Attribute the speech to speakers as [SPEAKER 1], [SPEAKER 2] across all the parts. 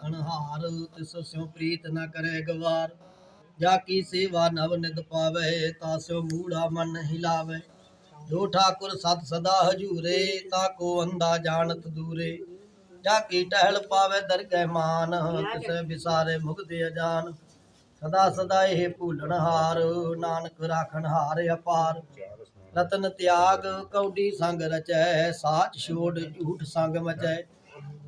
[SPEAKER 1] ਰਾਖਣ ਹਾਰ, ਤਿਸ ਸਿਉ ਪ੍ਰੀਤ ਨਾ ਕਰੇ ਗਵਾਰ। ਜਾ ਕੀ ਸੇਵਾ ਨਵ ਨਿਤ ਪਾਵੇ, ਤਾ ਸਿਉ ਮੂੜਾ ਮਨ ਹਿਲਾਵੇ। ਜੋ ਠਾਕੁਰ ਸਤ ਸਦਾ ਹਜੂਰੇ, ਤਾ ਕੋ ਅੰਦਾ ਜਾਣਤ ਦੂਰੇ। ਜਾ ਕੀ ਟਹਿਲ ਪਾਵੇ ਦਰਗਹਿ ਮਾਨ, ਤਿਸੈ ਵਿਸਾਰੇ ਮੁਕਤਿ ਅਜਾਨ। ਸਦਾ ਸਦਾ ਇਹ ਭੂਲਣ ਹਾਰ, ਨਾਨਕ ਰਾਖਣ ਹਾਰ ਅਪਾਰ। ਰਤਨ ਤਿਆਗ ਕੌਡੀ ਸੰਗ ਰਚੈ, ਸਾਚ ਛੋੜ ਝੂਠ ਸੰਗ ਮਚੈ।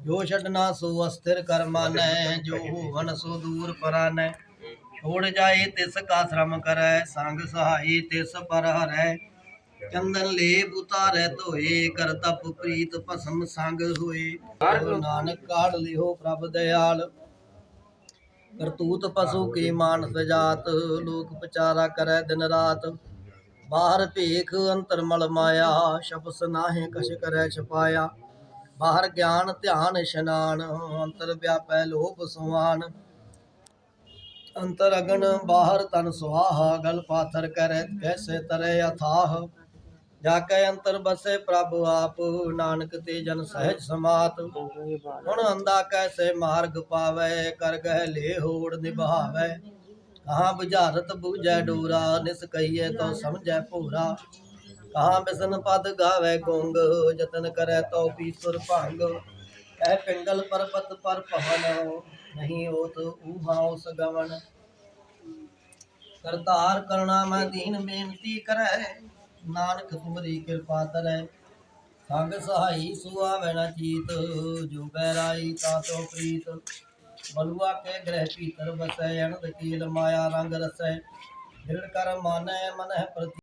[SPEAKER 1] ਜੋ ਛੱਡਣਾ ਸੋ ਅਸਥਿਰ ਕਰ ਮਾਨੈ ਜੋ ਹੋਵਨ ਸੋ ਦੂਰ ਪਰਾਨੈ। ਛੋੜ ਜਾਏ ਤਿਸ ਕਾ ਸ਼ਰਮ ਕਰੈ, ਸੰਗ ਸਹਾਈ ਤਿਸ ਪਰ ਹਰੈ। ਚੰਦਨ ਲੇਪ ਉਤਾਰੈ ਧੋਏ, ਕਰ ਤਪ ਪ੍ਰੀਤ ਭਸਮ ਸੰਗ ਹੋਏ। ਗੁਰੂ ਨਾਨਕ ਕਾੜ ਲਿਓ ਪ੍ਰਭ ਦਇਆਲ। ਕਰਤੂਤ ਪਸ਼ੂ ਕੀ ਮਾਨ ਸਜਾਤ ਲੋਕ ਪਚਾਰਾ ਕਰੈ ਦਿਨ ਰਾਤ। ਬਾਹਰ ਭੇਖ ਅੰਤਰ ਮਲ ਮਾਇਆ, ਸ਼ਬਸ ਨਾਹੇ ਕਛ ਕਰੈ ਛਪਾਇਆ। ਬਾਹਰ ਗਿਆਨ, ਧਿਆਨ ਇਸ਼ਨਾਨ, ਅੰਤਰ ਵਿਆਪੈ ਲੋਭ ਸੁਆਨ। ਅੰਤਰ ਅਗਨ ਬਾਹਰ ਤਨ ਸੁਹਾਹਾ ਗਲ ਪਾਥਰ ਕਰੈ ਕੈਸੇ ਤਰੈ ਅਥਾਹ। ਜਾ ਕੇ ਅੰਤਰ ਬਸੇ ਪ੍ਰਭ ਆਪ, ਨਾਨਕ ਤੇ ਜਨ ਸਹਿਜ ਸਮਾਤ। ਹੁਣ ਅੰਦਾ ਕੈਸੇ ਮਾਰਗ ਪਾਵੇ, ਕਰ ਗਹਿ ਲੇ ਹੋੜ ਨਿਭਾਵੇ। ਕਹਾਂ ਬੁਝਾਰਤ ਬੂਝੈ ਡੋਰਾ, ਨਿਸ ਕਹੀਏ ਤੋ ਸਮਝੈ ਭੋਰਾ। ਕਹਾ ਬਿਸਨ ਪਦ ਗਾਵੇ ਗੁੰਗ ਜਤਨ ਕਰੈ ਤੋ ਪੀਸੁਰ ਭੰਗ। ਕਹਿ ਪਿੰਗਲ ਪਰਬਤ ਪਰ ਭਵਨ, ਨਹੀਂ ਹੋਤ ਊਹਾ ਉਸ ਗਵਨ। ਕਰਤਾਰ ਕਰਣਾ ਮੈਂ ਦੀਨ ਬੇਨਤੀ ਕਰੈ, ਨਾਨਕ ਤੁਮਰੀ ਕਿਰਪਾ ਤਰੈ। ਸੰਗ ਸਹਾਈ ਸੁਆਵੈ ਨ ਚੀਤ, ਜੋ ਬੈਰਾਈ ਤਾ ਪ੍ਰੀਤ। ਬਲੁਆ ਕੇ ਗ੍ਰਹਿ ਭੀਤਰ ਬਸੈ ਅਨੰਦ ਕੀਲ ਮਾਇਆ ਰੰਗ ਰਸੈ। ਦ੍ਰਿੜ ਕਰ ਮਾਨੈ ਮਨਹਿ ਪ੍ਰਤੀ